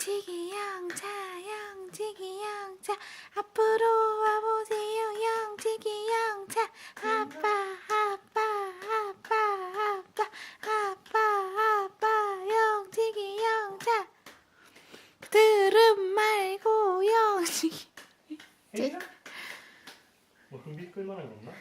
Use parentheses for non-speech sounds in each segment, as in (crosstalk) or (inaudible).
영치기 영차 영치기 영차 앞으로 와보세요 영치기 영차 아빠 아빠 아빠 아빠. 아빠 아빠 영치기 영차 들음 말고 혜리야? 뭐 흥미 끌만한 거없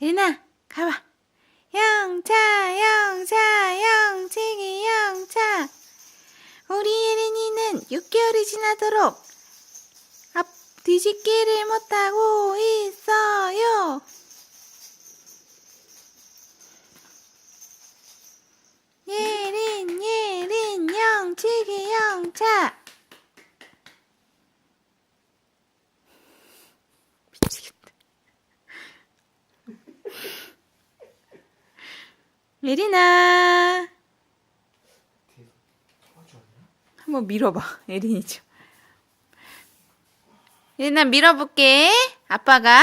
예린아 가봐. 영차 영차 영치기 영차. 우리 예린이는 6개월이 지나도록 앞 뒤집기를 못하고 있어요 예린 예린 영치기 영차 미치겠다 예린아 뒤 않나? 한번 밀어봐 예린이 좀. 예린아 밀어볼게. 아빠가.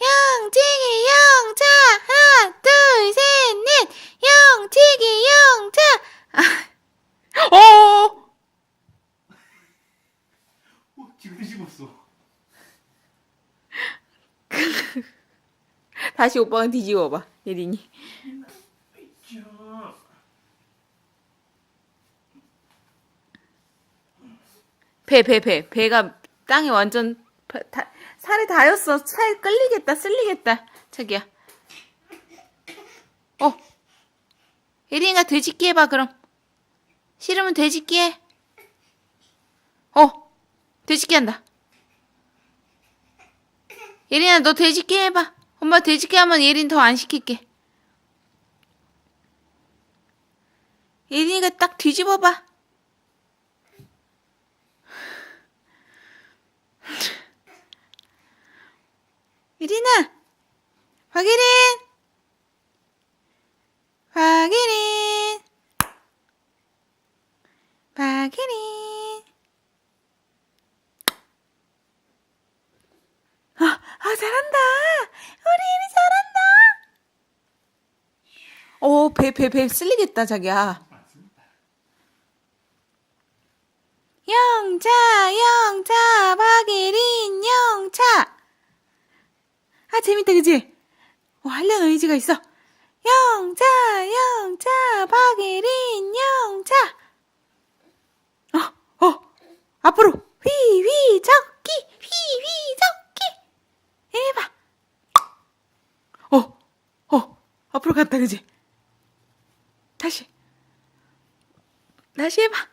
영치기 영차. 하나 둘 셋 넷. 영치기 영차. 아. 어! 어, 지금 뒤집었어. 다시 오빠가 뒤집어봐 예린이 자, 배 배 배. 배가 땅에 완전 바- 다, 살이 닿였어. 살 끌리겠다 쓸리겠다. 자기야. 어. 예린이가 돼지끼 해봐 그럼. 싫으면 돼지끼 해 어. 돼지끼 한다. 예린아 너 돼지끼 해봐. 엄마 돼지끼 하면 예린 더 안 시킬게. 예린이가 딱 뒤집어봐 예린아 박예린 박예린 박예린 아, 아 잘한다. 우리 예린 잘한다. 오배배 배 쓸리겠다 자기야. 영차 영차 박예린 영차 아 재밌다 그지? 어, 하려는 의지가 있어. 영차 영차 박예린 영차 어, 어. 앞으로 휘휘 적기 휘휘 적기. 해봐. 어, 어. 앞으로 갔다 그지? 다시. 다시 해봐.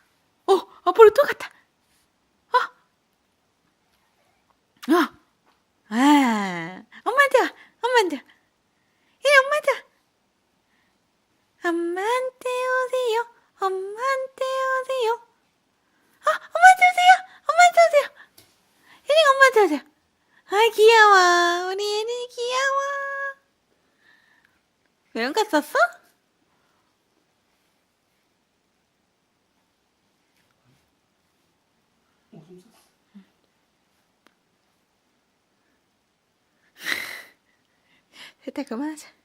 어 앞으로 또 갔다. 어. 어. 아, 엄마한테 와, 엄마한테 와. 예, 엄마한테 와. 엄마한테 오세요, 엄마한테 오세요. 아, 엄마한테 오세요, 엄마한테 오세요. 예린 엄마한테 오세요. 아, 귀여워. 우리 예린이 귀여워. 오줌 쌌어. (laughs) 됐다, 그만하자.